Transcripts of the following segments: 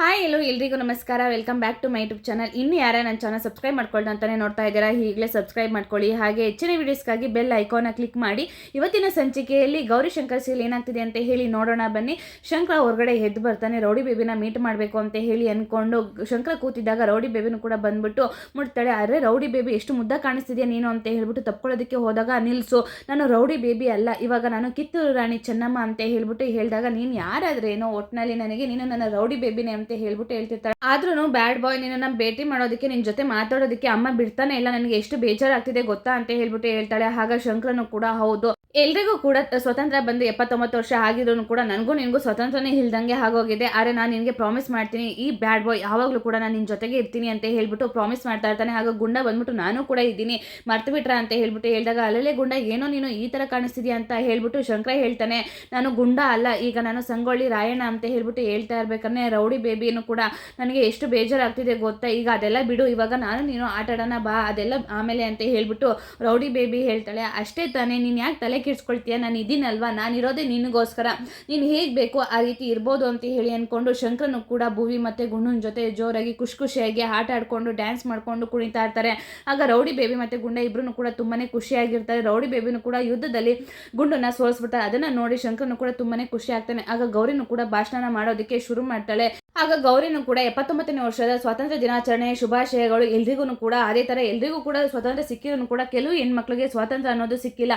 Hi ಎಲ್ಲೋ ಎಲ್ರಿಗೂ ನಮಸ್ಕಾರ. Welcome back to my YouTube channel ಇನ್ನು ಯಾರೇ ನನ್ನ ಚಾನಲ್ ಸಬ್ಸ್ಕ್ರೈಬ್ ಮಾಡ್ಕೊಳ್ಳಿ ಅಂತಲೇ ನೋಡ್ತಾ ಇದ್ದೀರಾ, ಈಗಲೇ ಸಬ್ಸ್ಕ್ರೈಬ್ ಮಾಡ್ಕೊಳ್ಳಿ. ಹಾಗೆ ಹೆಚ್ಚಿನ ವೀಡಿಯೋಸ್ಗಾಗಿ ಬೆಲ್ ಐಕಾನ ಕ್ಲಿಕ್ ಮಾಡಿ. ಇವತ್ತಿನ ಸಂಚಿಕೆಯಲ್ಲಿ ಗೌರಿ ಶಂಕರ್ ಸೀಲ್ ಏನಾಗ್ತಿದೆ ಅಂತ ಹೇಳಿ ನೋಡೋಣ ಬನ್ನಿ. ಶಂಕರ ಹೊರಗಡೆ ಎದ್ದು ಬರ್ತಾನೆ, ರೌಡಿ ಬೇಬಿನ ಮೀಟ್ ಮಾಡಬೇಕು ಅಂತ ಹೇಳಿ ಅಂದ್ಕೊಂಡು ಶಂಕರ ಕೂತಿದ್ದಾಗ ರೌಡಿ ಬೇಬಿನೂ ಕೂಡ ಬಂದ್ಬಿಟ್ಟು, ಮುಟ್ತಾಳೆ. ಅರೆ ರೌಡಿ ಬೇಬಿ ಎಷ್ಟು ಮುದ್ದ ಕಾಣಿಸ್ತಿದೆಯಾ ನೀನು? ಅಂತ ಹೇಳ್ಬಿಟ್ಟು ತಪ್ಕೊಳ್ಳೋದಕ್ಕೆ ಹೋದಾಗ ನಿಲ್ಸು. ನಾನು ರೌಡಿ ಬೇಬಿ ಅಲ್ಲ, ಇವಾಗ ನಾನು ಕಿತ್ತೂರು ರಾಣಿ ಚೆನ್ನಮ್ಮ ಅಂತ ಹೇಳ್ಬಿಟ್ಟು ಹೇಳಿದಾಗ, ನೀನು ಯಾರಾದ್ರೇನೋ ಒಟ್ಟಿನಲ್ಲಿ ನನಗೆ, ನೀನು ನನ್ನ ರೌಡಿ ಬೇಬಿನೇ ಅಂತ ಹೇಳ್ಬಿಟ್ಟು ಹೇಳ್ತಿರ್ತಾರೆ. ಆದ್ರೂ ಬ್ಯಾಡ್ ಬಾಯ್ ನಿನ್ನ ಭೇಟಿ ಮಾಡೋದಕ್ಕೆ ನಿನ್ನ ಜೊತೆ ಮಾತಾಡೋದಕ್ಕೆ ಅಮ್ಮ ಬಿಡ್ತಾನೆ ಇಲ್ಲ, ನನಗೆ ಎಷ್ಟು ಬೇಜಾರಾಗ್ತಿದೆ ಗೊತ್ತಾ ಅಂತ ಹೇಳ್ಬಿಟ್ಟು ಹೇಳ್ತಾಳೆ. ಆಗ ಶಂಕರನು ಕೂಡ ಹೌದು. ಎಲ್ರಿಗೂ ಕೂಡ ಸ್ವತಂತ್ರ ಬಂದು ಎಪ್ಪತ್ತೊಂಬತ್ತು ವರ್ಷ ಆಗಿದ್ರು ಕೂಡ ನನಗೂ ನಿನಗೂ ಸ್ವತಂತ್ರನೇ ಇಲ್ದಂಗೆ ಆಗೋಗಿದೆ. ಆದರೆ ನಾನು ನಿನಗೆ ಪ್ರಾಮಿಸ್ ಮಾಡ್ತೀನಿ, ಈ ಬ್ಯಾಡ್ ಬಾಯ್ ಯಾವಾಗಲೂ ಕೂಡ ನಾನು ನಿನ್ನ ಜೊತೆಗೆ ಇರ್ತೀನಿ ಅಂತ ಹೇಳ್ಬಿಟ್ಟು ಪ್ರಾಮಿಸ್ ಮಾಡ್ತಾ ಇರ್ತಾನೆ. ಹಾಗೆ ಗುಂಡ ಬಂದ್ಬಿಟ್ಟು ನಾನು ಕೂಡ ಇದ್ದೀನಿ. ಮರ್ತು ಬಿಟ್ರ ಅಂತ ಹೇಳ್ಬಿಟ್ಟು ಹೇಳಿದಾಗ, ಅಲ್ಲಲ್ಲೇ ಗುಂಡ, ಏನೋ ನೀನು ಈ ಥರ ಕಾಣಿಸ್ತಿದ್ಯಾ ಅಂತ ಹೇಳ್ಬಿಟ್ಟು ಶಂಕರ ಹೇಳ್ತಾನೆ. ನಾನು ಗುಂಡ ಅಲ್ಲ, ಈಗ ನಾನು ಸಂಗೊಳ್ಳಿ ರಾಯಣ್ಣ ಅಂತ ಹೇಳ್ಬಿಟ್ಟು ಹೇಳ್ತಾ ಇರ್ಬೇಕಂದ್ರೆ ರೌಡಿ ಬೇಬಿಯನ್ನು ಕೂಡ. ನನಗೆ ಎಷ್ಟು ಬೇಜಾರಾಗ್ತಿದೆ ಗೊತ್ತಾ? ಈಗ ಅದೆಲ್ಲ ಬಿಡು, ಇವಾಗ ನಾನು ನೀನು ಆಟಾಡೋಣ ಬಾ, ಅದೆಲ್ಲ ಆಮೇಲೆ ಅಂತ ಹೇಳ್ಬಿಟ್ಟು ರೌಡಿ ಬೇಬಿ ಹೇಳ್ತಾಳೆ. ಅಷ್ಟೇ ತಾನೇ, ನೀನು ಯಾಕೆ ತಲೆ ಕೆಡ್ಸ್ಕೊಳ್ತೀಯ? ನಾನು ಇದ್ದೀನಲ್ವಾ ನಾನು ಇರೋದೇ ನಿನಗೋಸ್ಕರ. ನೀನು ಹೇಗೆ ಬೇಕು ಆ ರೀತಿ ಇರ್ಬೋದು ಅಂತ ಹೇಳಿ ಅಂದ್ಕೊಂಡು ಶಂಕರನು ಕೂಡ ಭುವಿ ಮತ್ತು ಗುಂಡನ ಜೊತೆ ಜೋರಾಗಿ ಖುಷಿ ಖುಷಿಯಾಗಿ ಆಟ ಆಡ್ಕೊಂಡು ಡ್ಯಾನ್ಸ್ ಮಾಡ್ಕೊಂಡು ಕುಣಿತಾ ಇರ್ತಾರೆ. ಆಗ ರೌಡಿ ಬೇಬಿ ಮತ್ತು ಗುಂಡ ಇಬ್ಬರೂ ಕೂಡ ತುಂಬಾ ಖುಷಿಯಾಗಿರ್ತಾರೆ. ರೌಡಿ ಬೇಬಿನೂ ಕೂಡ ಯುದ್ಧದಲ್ಲಿ ಗುಂಡನ್ನ ಸೋಲಿಸ್ಬಿಡ್ತಾರೆ. ಅದನ್ನು ನೋಡಿ ಶಂಕರನು ಕೂಡ ತುಂಬಾ ಖುಷಿ ಆಗ್ತಾನೆ. ಆಗ ಗೌರಿನೂ ಕೂಡ ಭಾಷಣ ಮಾಡೋದಕ್ಕೆ ಶುರು ಮಾಡ್ತಾಳೆ. ಆಗ ಗೌರಿನೂ ಕೂಡ ಎಪ್ಪತ್ತೊಂಬತ್ತನೇ ವರ್ಷದ ಸ್ವಾತಂತ್ರ್ಯ ದಿನಾಚರಣೆ ಶುಭಾಶಯಗಳು ಎಲ್ರಿಗೂ ಕೂಡ ಅದೇ ಥರ ಎಲ್ರಿಗೂ ಕೂಡ ಸ್ವಾತಂತ್ರ್ಯ ಸಿಕ್ಕಿದ್ರು ಕೂಡ ಕೆಲವು ಹೆಣ್ಮಕ್ಳಿಗೆ ಸ್ವಾತಂತ್ರ್ಯ ಅನ್ನೋದು ಸಿಕ್ಕಿಲ್ಲ.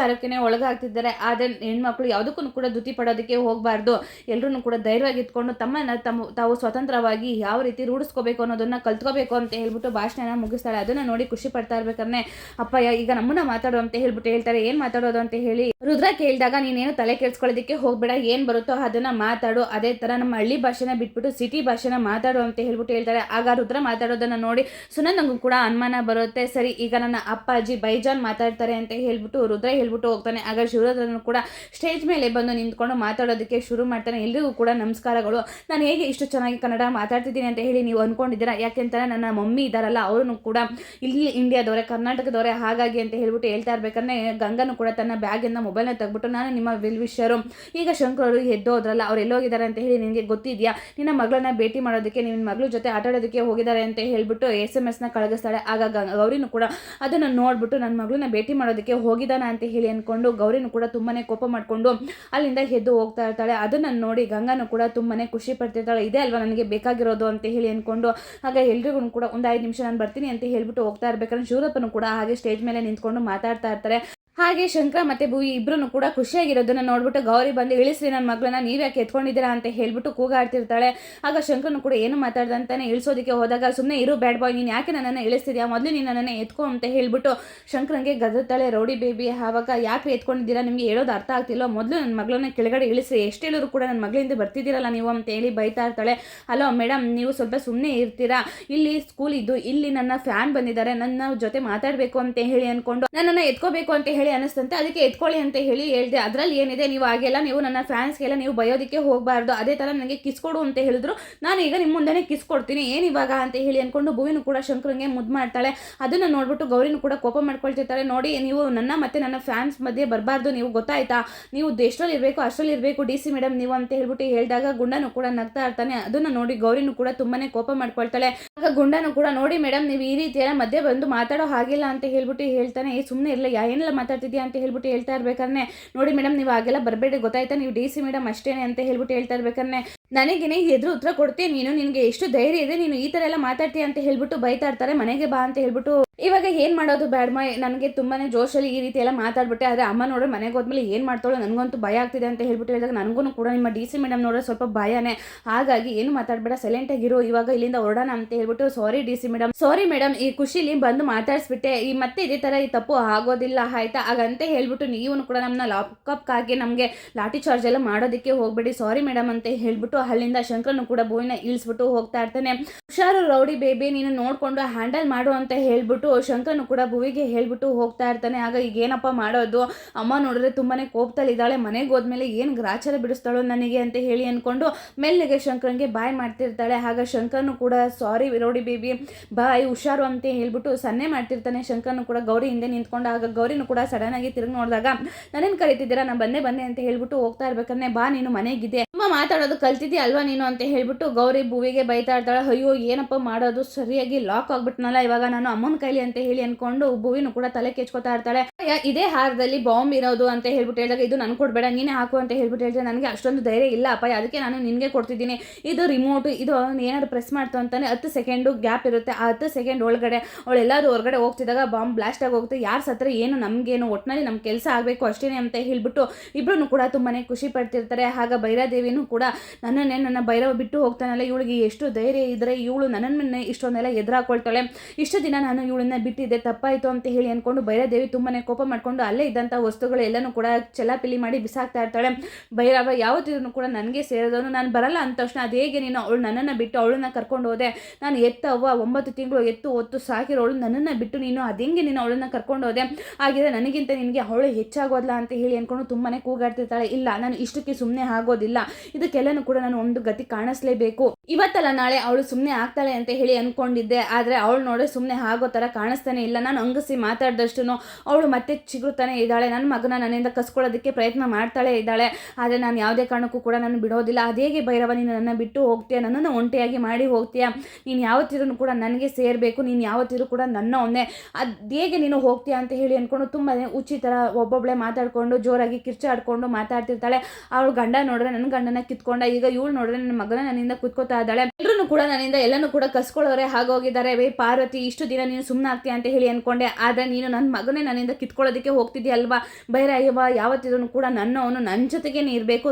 ಅತ್ಯಾಚಾರಕ್ಕೆ ಒಳಗಾಗ್ತಿದ್ದಾರೆ. ಆದರೆ ಹೆಣ್ಮಕ್ಳು ಯಾವುದಕ್ಕೂ ಕೂಡ ದುತಿ ಪಡೋದಕ್ಕೆ ಹೋಗಬಾರ್ದು. ಎಲ್ಲರೂ ಕೂಡ ಧೈರ್ಯವಾಗಿ ಇಟ್ಕೊಂಡು ತಮ್ಮನ್ನ ತಮ್ಮ, ತಾವು ಸ್ವತಂತ್ರವಾಗಿ ಯಾವ ರೀತಿ ರೂಢಿಸ್ಕೋಬೇಕು ಅನ್ನೋದನ್ನ ಕಲ್ತ್ಕೋಬೇಕು ಅಂತ ಹೇಳ್ಬಿಟ್ಟು ಭಾಷಣ ಮುಗಿಸ್ತಾಳೆ ಅದನ್ನ ನೋಡಿ ಖುಷಿ ಪಡ್ತಾ ಇರ್ಬೇಕಾದ್ರೆ ಅಪ್ಪಯ್ಯ, ಈಗ ನಮ್ಮನ್ನ ಮಾತಾಡೋ ಅಂತ ಹೇಳ್ಬಿಟ್ಟು ಹೇಳ್ತಾರೆ. ಏನು ಮಾತಾಡೋದು ಅಂತ ಹೇಳಿ. ರುದ್ರ ಕೇಳಿದಾಗ, ನೀನೇನು ತಲೆ ಕೆಡ್ಸ್ಕೊಳ್ಳೋದಕ್ಕೆ ಹೋಗ್ಬೇಡ. ಏನು ಬರುತ್ತೋ ಅದನ್ನ ಮಾತಾಡು. ಅದೇ ಥರ ನಮ್ಮ ಹಳ್ಳಿ ಭಾಷೆನ ಬಿಟ್ಬಿಟ್ಟು ಸಿಟಿ ಭಾಷೆನ ಮಾತಾಡು ಅಂತ ಹೇಳ್ಬಿಟ್ಟು ಹೇಳ್ತಾರೆ. ಆಗ ರುದ್ರ ಮಾತಾಡೋದನ್ನ ನೋಡಿ ಸುನಂದಂಗೂ ಕೂಡ ಅನುಮಾನ ಬರುತ್ತೆ. ಸರಿ, ಈಗ ನನ್ನ ಅಪ್ಪಾಜಿ ಬೈಜಾನ್ ಮಾತಾಡ್ತಾರೆ ಅಂತ ಹೇಳ್ಬಿಟ್ಟು ರುದ್ರ ಹೇಳ್ಬಿಟ್ಟು ಹೋಗ್ತಾನೆ. ಆಗ ಶಿವರಾತ್ರನು ಕೂಡ ಸ್ಟೇಜ್ ಮೇಲೆ ಬಂದು ನಿಂತ್ಕೊಂಡು ಮಾತಾಡೋದಕ್ಕೆ ಶುರು ಮಾಡ್ತಾನೆ. ಎಲ್ರಿಗೂ ಕೂಡ ನಮಸ್ಕಾರಗಳು. ನಾನು ಹೇಗೆ ಇಷ್ಟು ಚೆನ್ನಾಗಿ ಕನ್ನಡ ಮಾತಾಡ್ತಿದ್ದೀನಿ ಅಂತ ಹೇಳಿ ನೀವು ಅಂದ್ಕೊಂಡಿದ್ದೀರಾ ಯಾಕೆಂತಾರೆ ನನ್ನ ಮಮ್ಮಿ ಇದ್ದಾರಲ್ಲ ಅವರೂ ಕೂಡ ಇಲ್ಲಿ ಇಂಡಿಯಾದವರೇ ಕರ್ನಾಟಕದವರೇ ಹಾಗಾಗಿ ಅಂತ ಹೇಳ್ಬಿಟ್ಟು ಹೇಳ್ತಾ ಇರ್ಬೇಕಾದ್ರೆ ಗಂಗನು ಕೂಡ ತನ್ನ ಬ್ಯಾಗಿಂದ ಮೊಬೈಲ್ನ ತೆಗೆಬಿಟ್ಟು ನಾನು ನಿಮ್ಮ ವೆಲ್ ವಿಷರು ಈಗ ಶಂಕರರು ಎದ್ದೋದ್ರಲ್ಲ, ಅವ್ರು ಎಲ್ಲೋಗಿದ್ದಾರೆ ಅಂತ ಹೇಳಿ ನಿನಗೆ ಗೊತ್ತಿದೆಯಾ? ನಿನ್ನ ಮಗಳನ್ನ ಭೇಟಿ ಮಾಡೋದಕ್ಕೆ, ನಿನ್ನ ಮಗಳ ಜೊತೆ ಆಟಾಡೋದಕ್ಕೆ ಹೋಗಿದ್ದಾರೆ ಅಂತ ಹೇಳ್ಬಿಟ್ಟು ಎಸ್ ಎಂ ಎಸ್ನ ಕಳಗಿಸ್ತಾಳೆ. ಆಗ ಗೌರಿನೂ ಕೂಡ ಅದನ್ನು ನೋಡ್ಬಿಟ್ಟು, ನನ್ನ ಮಗಳನ್ನ ಭೇಟಿ ಮಾಡೋದಕ್ಕೆ ಹೋಗಿದ್ದಾನ ಅಂತ ಹೇಳಿ ಅಂದ್ಕೊಂಡು ಗೌರಿನೂ ಕೂಡ ತುಂಬಾನೇ ಕೋಪ ಮಾಡಿಕೊಂಡು ಅಲ್ಲಿಂದ ಎದ್ದು ಹೋಗ್ತಾ ಇರ್ತಾಳೆ. ಅದನ್ನು ನೋಡಿ ಗಂಗಾನು ಕೂಡ ತುಂಬಾನೇ ಖುಷಿ ಪಡ್ತಿರ್ತಾಳೆ. ಇದೇ ಅಲ್ವಾ ನನಗೆ ಬೇಕಾಗಿರೋದು ಅಂತ ಹೇಳಿ ಅಂದ್ಕೊಂಡು ಆಗ ಎಲ್ರಿಗೂ ಕೂಡ ಒಂದು ಐದು ನಿಮಿಷ ನಾನು ಬರ್ತೀನಿ ಅಂತ ಹೇಳ್ಬಿಟ್ಟು ಹೋಗ್ತಾ ಇರ್ಬೇಕಾದ್ರೆ ಶಿವರಪ್ಪನು ಕೂಡ ಹಾಗೆ ಸ್ಟೇಜ್ ಮೇಲೆ ನಿಂತ್ಕೊಂಡು ಮಾತಾಡ್ತಾ ಇರ್ತಾರೆ. ಹಾಗೆ ಶಂಕರ ಮತ್ತೆ ಭೂವಿ ಇಬ್ರು ಕೂಡ ಖುಷಿಯಾಗಿರೋದನ್ನ ನೋಡ್ಬಿಟ್ಟು ಗೌರಿ ಬಂದು, ಇಳಿಸ್ರಿ ನನ್ನ ಮಗಳನ್ನ ನೀವ್ಯಾಕೆ ಎತ್ಕೊಂಡಿದ್ದೀರಾ ಅಂತ ಹೇಳ್ಬಿಟ್ಟು ಕೂಗಾಡ್ತಿರ್ತಾಳೆ ಆಗ ಶಂಕರನು ಕೂಡ ಏನು ಮಾತಾಡ್ದಂತಾನೆ ಇಳಿಸೋದಕ್ಕೆ ಹೋದಾಗ ಸುಮ್ಮನೆ ಇರು ಬ್ಯಾಡ್ ಬಾಯ್, ನೀನು ಯಾಕೆ ನನ್ನನ್ನು ಇಳಿಸ್ತಿದ್ಯಾ? ಮೊದಲು ನೀನು ನನ್ನನ್ನು ಎತ್ಕೊ ಅಂತ ಹೇಳ್ಬಿಟ್ಟು ಶಂಕರಂಗೆ ಗದರ್ತಾಳೆ, ರೌಡಿ ಬೇಬಿ ಆವಾಗ ಯಾಕೆ ಎತ್ಕೊಂಡಿದ್ದೀರಾ? ನಿಮಗೆ ಹೇಳೋದು ಅರ್ಥ ಆಗ್ತಿಲ್ಲ ಮೊದಲು ನನ್ನ ಮಗಳನ್ನ ಕೆಳಗಡೆ ಇಳಿಸ್ರಿ ಎಷ್ಟೇಳಿದ್ರು ಕೂಡ ನನ್ನ ಮಗಳಿಂದ ಬರ್ತಿದ್ದೀರಲ್ಲ ನೀವು? ಅಂತ ಹೇಳಿ ಬೈತಾ ಇರ್ತಾಳೆ. ಹಲೋ ಮೇಡಮ್ ನೀವು ಸ್ವಲ್ಪ ಸುಮ್ಮನೆ ಇರ್ತೀರಾ? ಇಲ್ಲಿ ಸ್ಕೂಲ್ ಇದ್ದು, ಇಲ್ಲಿ ನನ್ನ ಫ್ಯಾನ್ ಬಂದಿದ್ದಾರೆ, ನನ್ನ ಜೊತೆ ಮಾತಾಡಬೇಕು ಅಂತ ಹೇಳಿ ಅನ್ಕೊಂಡು ನನ್ನನ್ನು ಎತ್ಕೋಬೇಕು ಅಂತ ಹೇಳಿ ಅನಿಸ್ತಂತೆ ಅದಕ್ಕೆ ಎತ್ಕೊಳ್ಳಿ ಅಂತ ಹೇಳಿ ಹೇಳಿದೆ. ಅದರಲ್ಲಿ ಏನಿದೆ, ನೀವು ಹಾಗೆಲ್ಲ ನೀವು ನನ್ನ ಫ್ಯಾನ್ಸ್ಗೆಲ್ಲ ನೀವು ಬಯೋದಕ್ಕೆ ಹೋಗಬಾರ್ದು. ಅದೇ ಥರ ನನಗೆ ಕಿಸ್ ಕೊಡು ಅಂತ ಹೇಳಿದ್ರು. ನಾನು ಈಗ ನಿಮ್ಮ ಮುಂದೆನೇ ಕಿಸ್ ಕೊಡ್ತೀನಿ. ಏನು ಇವಾಗ ಅಂತ ಹೇಳಿ ಅಂದ್ಕೊಂಡು ಭೂವಿನೂ ಕೂಡ ಶಂಕರಂಗೆ ಮುದ್ದು ಮಾಡ್ತಾಳೆ. ಅದನ್ನು ನೋಡ್ಬಿಟ್ಟು ಗೌರಿನೂ ಕೂಡ ಕೋಪ ಮಾಡ್ಕೊಳ್ತಿರ್ತಾರೆ. ನೋಡಿ, ನೀವು ನನ್ನ ಮತ್ತೆ ನನ್ನ ಫ್ಯಾನ್ಸ್ ಮಧ್ಯೆ ಬರಬಾರ್ದು. ನೀವು ಗೊತ್ತಾಯ್ತಾ? ನೀವು ಎಷ್ಟರಲ್ಲಿ ಇರಬೇಕು, ಅಷ್ಟರಲ್ಲಿ ಇರಬೇಕು. ಡಿ ಸಿ ಮೇಡಮ್ ನೀವು ಅಂತ ಹೇಳ್ಬಿಟ್ಟು ಹೇಳಿದಾಗ ಗುಂಡನೂ ಕೂಡ ನಗ್ತಾ ಇರ್ತಾನೆ. ಅದನ್ನು ನೋಡಿ ಗೌರಿನೂ ಕೂಡ ತುಂಬಾ ಕೋಪ ಮಾಡ್ಕೊಳ್ತಾಳೆ. ಆಗ ಗುಂಡನು ಕೂಡ ನೋಡಿ ಮೇಡಮ್ ನೀವು ಈ ರೀತಿ ಎಲ್ಲ ಮಧ್ಯೆ ಬಂದು ಮಾತಾಡೋ ಹಾಗಿಲ್ಲ ಅಂತ ಹೇಳ್ಬಿಟ್ಟು ಹೇಳ್ತಾನೆ. ಏ ಸುಮ್ಮನೆ ಇರಲ್ಲ ಏನೆಲ್ಲ ಮಾತಾಡ್ತಿದ್ಯಾ ಅಂತ ಹೇಳ್ಬಿಟ್ಟು ಹೇಳ್ತಾ ಇರ್ಬೇಕಾದ್ರೆ ನೋಡಿ ಮೇಡಮ್ ನೀವು ಹಾಗೆಲ್ಲ ಬರಬೇಡಿ, ಗೊತ್ತಾಯ್ತಾ? ನೀವು ಡಿ ಸಿ ಮೇಡಮ್ ಅಷ್ಟೇನೆ ಅಂತ ಹೇಳ್ಬಿಟ್ಟು ಹೇಳ್ತಾ ಇರ್ಬೇಕಾದ್ರೆ ನನಗೇನೆ ಎದುರು ಉತ್ತರ ಕೊಡ್ತೀಯ ನೀನು? ನಿನಗೆ ಎಷ್ಟು ಧೈರ್ಯ ಇದೆ? ನೀನು ಈ ಥರ ಎಲ್ಲ ಮಾತಾಡ್ತೀಯ ಅಂತ ಹೇಳ್ಬಿಟ್ಟು ಬೈತಾ ಇರ್ತಾರೆ. ಮನೆಗೆ ಬಾ ಅಂತ ಹೇಳ್ಬಿಟ್ಟು ಇವಾಗ ಏನು ಮಾಡೋದು ಬ್ಯಾಡ್ಮ ನನಗೆ ತುಂಬಾನೇ ಜೋಶಲ್ಲಿ ಈ ರೀತಿ ಎಲ್ಲ ಮಾತಾಡ್ಬಿಟ್ಟೆ, ಆದರೆ ಅಮ್ಮ ನೋಡ್ರೆ ಮನೆಗೆ ಹೋದ್ಮೇಲೆ ಏನು ಮಾಡ್ತಾಳೋ ನನಗಂತೂ ಭಯ ಆಗ್ತಿದೆ ಅಂತ ಹೇಳ್ಬಿಟ್ಟು ಹೇಳಿದಾಗ ನನಗೂ ಕೂಡ ನಿಮ್ಮ ಡಿ ಸಿ ಮೇಡಮ್ ನೋಡ್ರೆ ಸ್ವಲ್ಪ ಭಯನೇ. ಹಾಗಾಗಿ ಏನು ಮಾತಾಡಬೇಡ ಸೈಲೆಂಟಾಗಿರು ಇವಾಗ ಇಲ್ಲಿಂದ ಹೊರಡೋಣ ಅಂತ ಹೇಳ್ಬಿಟ್ಟು sorry D C madam. Sorry madam, ಈ ಖುಷಿಲಿ ಬಂದು ಮಾತಾಡಿಸ್ಬಿಟ್ಟೆ. ಈ ಮತ್ತೆ ಇದೇ ಥರ ಈ ತಪ್ಪು ಆಗೋದಿಲ್ಲ, ಆಯ್ತಾ? ಹಾಗಂತ ಹೇಳ್ಬಿಟ್ಟು ನೀವು ಕೂಡ ನಮ್ಮನ್ನ ಲಾಕಪ್ಗಾಗಿ ನಮಗೆ ಲಾಠಿ ಚಾರ್ಜ್ ಎಲ್ಲ ಮಾಡೋದಕ್ಕೆ ಹೋಗ್ಬೇಡಿ. ಸಾರಿ ಮೇಡಮ್ ಅಂತ ಹೇಳ್ಬಿಟ್ಟು ಅಲ್ಲಿಂದ ಶಂಕರನು ಕೂಡ ಬೋಯಿನ ಇಳಿಸ್ಬಿಟ್ಟು ಹೋಗ್ತಾ ಇರ್ತಾನೆ. ಹುಷಾರು ರೌಡಿ ಬೇಬಿ, ನೀನು ನೋಡಿಕೊಂಡು ಹ್ಯಾಂಡಲ್ ಮಾಡು ಅಂತ ಹೇಳ್ಬಿಟ್ಟು ಶಂಕರ್ನು ಕೂಡ ಭುವಿಗೆ ಹೇಳ್ಬಿಟ್ಟು ಹೋಗ್ತಾ ಇರ್ತಾನೆ. ಆಗ ಈಗ ಏನಪ್ಪ ಮಾಡೋದು? ಅಮ್ಮ ನೋಡಿದ್ರೆ ತುಂಬಾ ಕೋಪದಲ್ಲಿ ಇದ್ದಾಳೆ. ಮನೆಗೆ ಹೋದ್ಮೇಲೆ ಏನು ಗ್ರಾಚಾರ ಬಿಡಿಸ್ತಾಳೋ ನನಗೆ ಅಂತ ಹೇಳಿ ಅಂದ್ಕೊಂಡು ಮೆಲ್ಲಿಗೆ ಶಂಕರ್ಗೆ ಬಾಯ್ ಮಾಡ್ತಿರ್ತಾಳೆ. ಆಗ ಶಂಕರ್ನು ಕೂಡ, ಸಾರಿ ರೋಡಿ ಬೇಬಿ, ಬಾಯ್ ಹುಷಾರು ಅಂತ ಹೇಳ್ಬಿಟ್ಟು ಸನ್ನೆ ಮಾಡ್ತಿರ್ತಾನೆ. ಶಂಕರ್ನು ಕೂಡ ಗೌರಿ ಹಿಂದೆ ನಿಂತ್ಕೊಂಡು ಆಗ ಗೌರಿನೂ ಕೂಡ ಸಡನ್ ಆಗಿ ತಿರುಗಿ ನೋಡಿದಾಗ, ನನ್ನೇನು ಕರಿತಿದ್ದೀರಾ? ನಾನು ಬಂದೆ ಬಂದೆ ಅಂತ ಹೇಳ್ಬಿಟ್ಟು ಹೋಗ್ತಾ ಇರ್ಬೇಕಂದ್ರೆ ಬಾ, ನೀನು ಮನೆಗಿದೆ ತುಂಬ ಮಾತಾಡೋದು ಕಲ್ತಿದ್ದಿ ಅಲ್ವಾ ನೀನು? ಅಂತ ಹೇಳ್ಬಿಟ್ಟು ಗೌರಿ ಭುವಿಗೆ ಬೈತಾ ಇರ್ತಾಳೆ. ಅಯ್ಯೋ, ಏನಪ್ಪ ಮಾಡೋದು? ಸರಿಯಾಗಿ ಲಾಕ್ ಆಗ್ಬಿಟ್ನಲ್ಲ. ಇವಾಗ ನಾನು ಅಮ್ಮನ ಕೈಲಿ ಅಂತ ಹೇಳಿ ಅನ್ಕೊಂಡು ಭುವಿನೂ ಕೂಡ ತಲೆ ಕೆಚ್ಕೋತಾ ಇರ್ತಾಳೆ. ಇದೇ ಹಾರದಲ್ಲಿ ಬಾಂಬ್ ಇರೋದು ಅಂತ ಹೇಳ್ಬಿಟ್ಟು ಹೇಳಿದಾಗ, ಇದು ನನ್ ಕೊಡ್ಬೇಡ, ನೀನೇ ಹಾಕು ಅಂತ ಹೇಳ್ಬಿಟ್ಟು ಹೇಳಿದ್ರೆ ನನಗೆ ಅಷ್ಟೊಂದು ಧೈರ್ಯ ಇಲ್ಲ. ಅಪ್ಪ, ಅದಕ್ಕೆ ನಾನು ನಿನಗೆ ಕೊಡ್ತಿದ್ದೀನಿ. ಇದು ರಿಮೋಟ್ ಇದು ಏನಾದ್ರು ಪ್ರೆಸ್ ಮಾಡ್ತು ಅಂತಾನೆ ಹತ್ತು ಸೆಕೆಂಡು ಗ್ಯಾಪ್ ಇರುತ್ತೆ. ಆ ಹತ್ತು ಸೆಕೆಂಡ್ ಒಳಗಡೆ ಅವಳೆಲ್ಲರೂ ಹೊರಗಡೆ ಹೋಗ್ತಿದ್ದಾಗ ಬಾಂಬ್ ಬ್ಲಾಸ್ಟ್ ಆಗಿ ಹೋಗುತ್ತೆ. ಯಾರು ಸತ್ರ ಏನು, ನಮಗೇನು ಒಟ್ಟಿನಲ್ಲಿ ನಮ್ಮ ಕೆಲಸ ಆಗಬೇಕು ಅಷ್ಟೇನೆ ಅಂತ ಹೇಳ್ಬಿಟ್ಟು ಇಬ್ರು ಕೂಡ ತುಂಬಾನೇ ಖುಷಿ ಪಡ್ತಿರ್ತಾರೆ. ಆಗ ಭೈರಾದೇವಿನೂ ಕೂಡ ನನ್ನನ್ನೇ ನನ್ನ ಭೈರವ ಬಿಟ್ಟು ಹೋಗ್ತಾನಲ್ಲ, ಇವಳಿಗೆ ಎಷ್ಟು ಧೈರ್ಯ ಇದ್ರೆ ಇವಳು ನನ್ನನ್ನೇ ಇಷ್ಟೊಂದೆಲ್ಲ ಎದುರಾಕೊಳ್ತಾಳೆ. ಇಷ್ಟು ದಿನ ನಾನು ಇವಳನ್ನ ಬಿಟ್ಟಿದ್ದೆ ತಪ್ಪಾಯಿತು ಅಂತ ಹೇಳಿ ಅನ್ಕೊಂಡು ಭೈರಾದೇವಿ ತುಂಬಾನೇ ಕೋಪ ಮಾಡ್ಕೊಂಡು ಅಲ್ಲೇ ಇದ್ದಂಥ ವಸ್ತುಗಳು ಎಲ್ಲನೂ ಕೂಡ ಚಲಾಪಿಲಿ ಮಾಡಿ ಬಿಸಾಕ್ತಾ ಇರ್ತಾಳೆ. ಭೈರವ ಯಾವತ್ತಿದ್ರು ಕೂಡ ನನಗೆ ಸೇರಿದವನು ನಾನು ಬರಲ್ಲ ಅಂದ ತಕ್ಷಣ ಅದು ಹೇಗೆ ನೀನು ಅವಳು ನನ್ನನ್ನು ಬಿಟ್ಟು ಅವಳನ್ನ ಕರ್ಕೊಂಡು ಹೋದೆ? ನಾನು ಎತ್ತ ಅವ್ವ ಒಂಬತ್ತು ತಿಂಗಳು ಎತ್ತು ಒತ್ತು ಸಾಕಿರೋಳು ನನ್ನನ್ನು ಬಿಟ್ಟು ನೀನು ಅದೆಂಗೆ ನೀನು ಅವಳನ್ನ ಕರ್ಕೊಂಡು ಹೋದೆ? ಹಾಗಿದ್ರೆ ನನಗಿಂತ ನಿನಗೆ ಅವಳು ಹೆಚ್ಚಾಗೋದಿಲ್ಲ ಅಂತ ಹೇಳಿ ಅನ್ಕೊಂಡು ತುಂಬಾನೇ ಕೂಗಾಡ್ತಿರ್ತಾಳೆ. ಇಲ್ಲ, ನಾನು ಇಷ್ಟಕ್ಕೆ ಸುಮ್ಮನೆ ಆಗೋದಿಲ್ಲ. ಇದಕ್ಕೆಲ್ಲನೂ ಕೂಡ ನಾನು ಒಂದು ಗತಿ ಕಾಣಿಸ್ಲೇಬೇಕು. ಇವತ್ತಲ್ಲ ನಾಳೆ ಅವಳು ಸುಮ್ಮನೆ ಆಗ್ತಾಳೆ ಅಂತ ಹೇಳಿ ಅನ್ಕೊಂಡಿದ್ದೆ. ಆದರೆ ಅವಳು ನೋಡ್ರೆ ಸುಮ್ಮನೆ ಆಗೋ ಥರ ಕಾಣಿಸ್ತಾನೆ ಇಲ್ಲ. ನಾನು ಅಂಗಸಿ ಮಾತಾಡ್ದಷ್ಟು ಅವಳು ಮತ್ತೆ ಚಿಗುರುತ್ತಾನೆ ಇದ್ದಾಳೆ. ನನ್ನ ಮಗನ ನನ್ನಿಂದ ಕಸ್ಕೊಳ್ಳೋದಕ್ಕೆ ಪ್ರಯತ್ನ ಮಾಡ್ತಾಳೆ ಇದ್ದಾಳೆ. ಆದರೆ ನಾನು ಯಾವುದೇ ಕಾರಣಕ್ಕೂ ಕೂಡ ನಾನು ಬಿಡೋದಿಲ್ಲ. ಅದೇಗೆ ಭೈರವ, ನೀನು ನನ್ನ ಬಿಟ್ಟು ಹೋಗ್ತೀಯ? ನನ್ನನ್ನು ಒಂಟಿಯಾಗಿ ಮಾಡಿ ಹೋಗ್ತೀಯ? ನೀನು ಯಾವತ್ತಿದ್ರು ಕೂಡ ನನಗೆ ಸೇರಬೇಕು. ನೀನು ಯಾವತ್ತಿದ್ರು ಕೂಡ ನನ್ನ ಒಂದೇ. ಅದು ಹೇಗೆ ನೀನು ಹೋಗ್ತೀಯ ಅಂತ ಹೇಳಿ ಅಂದ್ಕೊಂಡು ತುಂಬಾ ಉಚ್ಚಿ ಥರ ಒಬ್ಬೊಬ್ಬಳೆ ಮಾತಾಡ್ಕೊಂಡು, ಜೋರಾಗಿ ಕಿರ್ಚಾಡ್ಕೊಂಡು ಮಾತಾಡ್ತಿರ್ತಾಳೆ. ಅವಳು ಗಂಡ ನೋಡಿದ್ರೆ ನನ್ನ ಗಂಡನ ಕಿತ್ಕೊಂಡ. ಈಗ ಇವಳು ನೋಡಿದ್ರೆ ನನ್ನ ಮಗನ ನನ್ನಿಂದ ಕುತ್ಕೋತಾ ಇದ್ದಾಳೆ. ಎಲ್ಲರೂ ಕೂಡ ನನ್ನಿಂದ ಎಲ್ಲನೂ ಕೂಡ ಕಸ್ಕೊಳ್ಳೋರೆ ಹಾಗೋಗಿದ್ದಾರೆ ವೇ ಪಾರ್ವತಿ, ಇಷ್ಟು ದಿನ ನೀನು ಸುಮ್ಮನೆ ಆಗ್ತೀಯ ಅಂತ ಹೇಳಿ ಅಂದ್ಕೊಂಡೆ ಆದರೆ ನೀನು ನನ್ನ ಮಗನೇ ನನ್ನಿಂದ ಕಿತ್ಕೊಳ್ಳೋದಕ್ಕೆ ಹೋಗ್ತಿದ್ಯಾ ಅಲ್ವಾ? ಬೈರಾಯವ ಯಾವತ್ತಿದ್ರು ಕೂಡ ನನ್ನ ಅವನು ನನ್ನ ಜೊತೆಗೇನೆ ಇರಬೇಕು.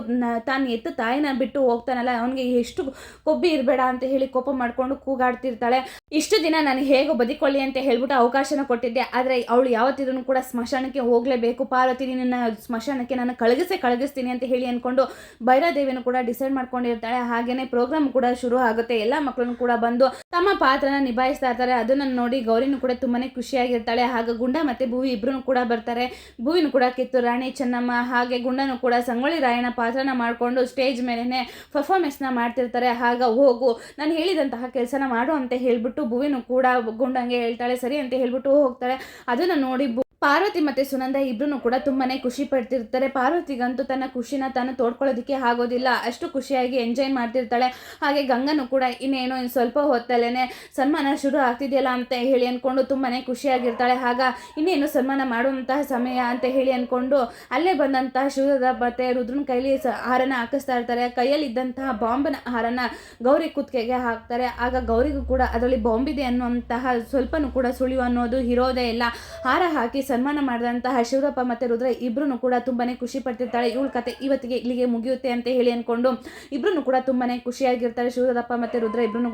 ತಾನು ಎತ್ತು ತಾಯಿನ ಬಿಟ್ಟು ಹೋಗ್ತಾನಲ್ಲ, ಅವನಿಗೆ ಎಷ್ಟು ಕೊಬ್ಬಿ ಇರಬೇಡ ಅಂತ ಹೇಳಿ ಕೋಪ ಮಾಡಿಕೊಂಡು ಕೂಗಾಡ್ತಿರ್ತಾಳೆ. ಇಷ್ಟು ದಿನ ನಾನು ಹೇಗೆ ಬದುಕೊಳ್ಳಿ ಅಂತ ಹೇಳ್ಬಿಟ್ಟು ಅವಕಾಶನ ಕೊಟ್ಟಿದ್ದೆ. ಆದರೆ ಅವಳು ಯಾವತ್ತಿದ್ರು ಕೂಡ ಸ್ಮಶಾನಕ್ಕೆ ಹೋಗಲೇಬೇಕು. ಪಾರ್ವತಿ, ನಿನ್ನ ಸ್ಮಶಾನಕ್ಕೆ ನಾನು ಕಳಗಿಸೇ ಕಳಗಿಸ್ತೀನಿ ಅಂತ ಹೇಳಿ ಅಂದ್ಕೊಂಡು ಭೈರಾದೇವಿನೂ ಕೂಡ ಡಿಸೈಡ್ ಮಾಡ್ಕೊಂಡಿರ್ತಾಳೆ. ಹಾಗೇನೆ ಪ್ರೋಗ್ರಾಮ್ ಕೂಡ ಶುರು ಆಗುತ್ತೆ. ಎಲ್ಲ ಮಕ್ಕಳನ್ನು ಕೂಡ ಬಂದು ತಮ್ಮ ಪಾತ್ರನ ನಿಭಾಯಿಸ್ತಾ ಇರ್ತಾರೆ. ಅದನ್ನು ನೋಡಿ ಗೌರಿನೂ ಕೂಡ ತುಂಬಾನೇ ಖುಷಿಯಾಗಿರ್ತಾಳೆ. ಹಾಗೆ ಗುಂಡ ಮತ್ತೆ ಭೂವಿ ಇಬ್ಬರೂ ಕೂಡ ಬರ್ತಾರೆ. ಭೂವಿನೂ ಕೂಡ ಕಿತ್ತು ರಾಣಿ ಚೆನ್ನಮ್ಮ ಹಾಗೆ ಗುಂಡನೂ ಕೂಡ ಸಂಗೊಳ್ಳಿ ರಾಯಣ್ಣ ಪಾತ್ರನ ಮಾಡಿಕೊಂಡು ಸ್ಟೇಜ್ ಮೇಲೆನೆ ಪರ್ಫಾರ್ಮೆನ್ಸ್ನ ಮಾಡ್ತಿರ್ತಾರೆ. ಆಗ ಹೋಗು, ನಾನು ಹೇಳಿದಂತಹ ಕೆಲಸನ ಮಾಡು ಅಂತ ಹೇಳ್ಬಿಟ್ಟು ಭೂವಿನೂ ಕೂಡ ಗುಂಡಂಗೆ ಹೇಳ್ತಾಳೆ. ಸರಿ ಅಂತ ಹೇಳ್ಬಿಟ್ಟು ಹೋಗ್ತಾಳೆ. ಅದನ್ನ ನೋಡಿ ಪಾರ್ವತಿ ಮತ್ತೆ ಸುನಂದ ಇಬ್ರು ಕೂಡ ತುಂಬಾನೇ ಖುಷಿ ಪಡ್ತಿರ್ತಾರೆ. ಪಾರ್ವತಿಗಂತೂ ತನ್ನ ಖುಷಿನ ತಾನು ತೋಡ್ಕೊಳ್ಳೋದಕ್ಕೆ ಆಗೋದಿಲ್ಲ. ಅಷ್ಟು ಖುಷಿಯಾಗಿ ಎಂಜಾಯ್ ಮಾಡ್ತಿರ್ತಾಳೆ. ಹಾಗೆ ಗಂಗನು ಕೂಡ ಇನ್ನೇನು ಇನ್ನು ಸ್ವಲ್ಪ ಹೊತ್ತಲ್ಲೇ ಸನ್ಮಾನ ಶುರು ಆಗ್ತಿದೆಯಲ್ಲ ಅಂತ ಹೇಳಿ ಅನ್ಕೊಂಡು ತುಂಬಾನೇ ಖುಷಿಯಾಗಿರ್ತಾಳೆ. ಆಗ ಇನ್ನೇನು ಸನ್ಮಾನ ಮಾಡುವಂತಹ ಸಮಯ ಅಂತ ಹೇಳಿ ಅನ್ಕೊಂಡು ಅಲ್ಲೇ ಬಂದಂತಹ ಶಿವದ ಮತ್ತೆ ರುದ್ರನ ಕೈಲಿ ಹಾರನ ಹಾಕಿಸ್ತಾ ಇರ್ತಾರೆ. ಕೈಯಲ್ಲಿ ಇದ್ದಂತಹ ಬಾಂಬನ ಹಾರನ ಗೌರಿ ಕುತ್ತಿಗೆಗೆ ಹಾಕ್ತಾರೆ. ಆಗ ಗೌರಿಗೂ ಕೂಡ ಅದರಲ್ಲಿ ಬಾಂಬಿದೆ ಅನ್ನುವಂತಹ ಸ್ವಲ್ಪನೂ ಕೂಡ ಸುಳಿವು ಅನ್ನೋದು ಇರೋದೇ ಇಲ್ಲ. ಹಾರ ಹಾಕಿ ಸನ್ಮಾನ ಮಾಡಿದಂತಹ ಶಿವರಪ್ಪ ಮತ್ತೆ ರುದ್ರ ಇಬ್ಬರೂ ಕೂಡ ತುಂಬಾನೇ ಖುಷಿ ಪಡ್ತಿರ್ತಾಳೆ. ಇವಳ ಕತೆ ಇವತ್ತಿಗೆ ಇಲ್ಲಿಗೆ ಮುಗಿಯುತ್ತೆ ಅಂತ ಹೇಳಿ ಅನ್ಕೊಂಡು ಇಬ್ಬರೂ ಕೂಡ ತುಂಬಾನೇ ಖುಷಿಯಾಗಿರ್ತಾರೆ ಶಿವರಪ್ಪ ಮತ್ತೆ ರುದ್ರ ಇಬ್ರು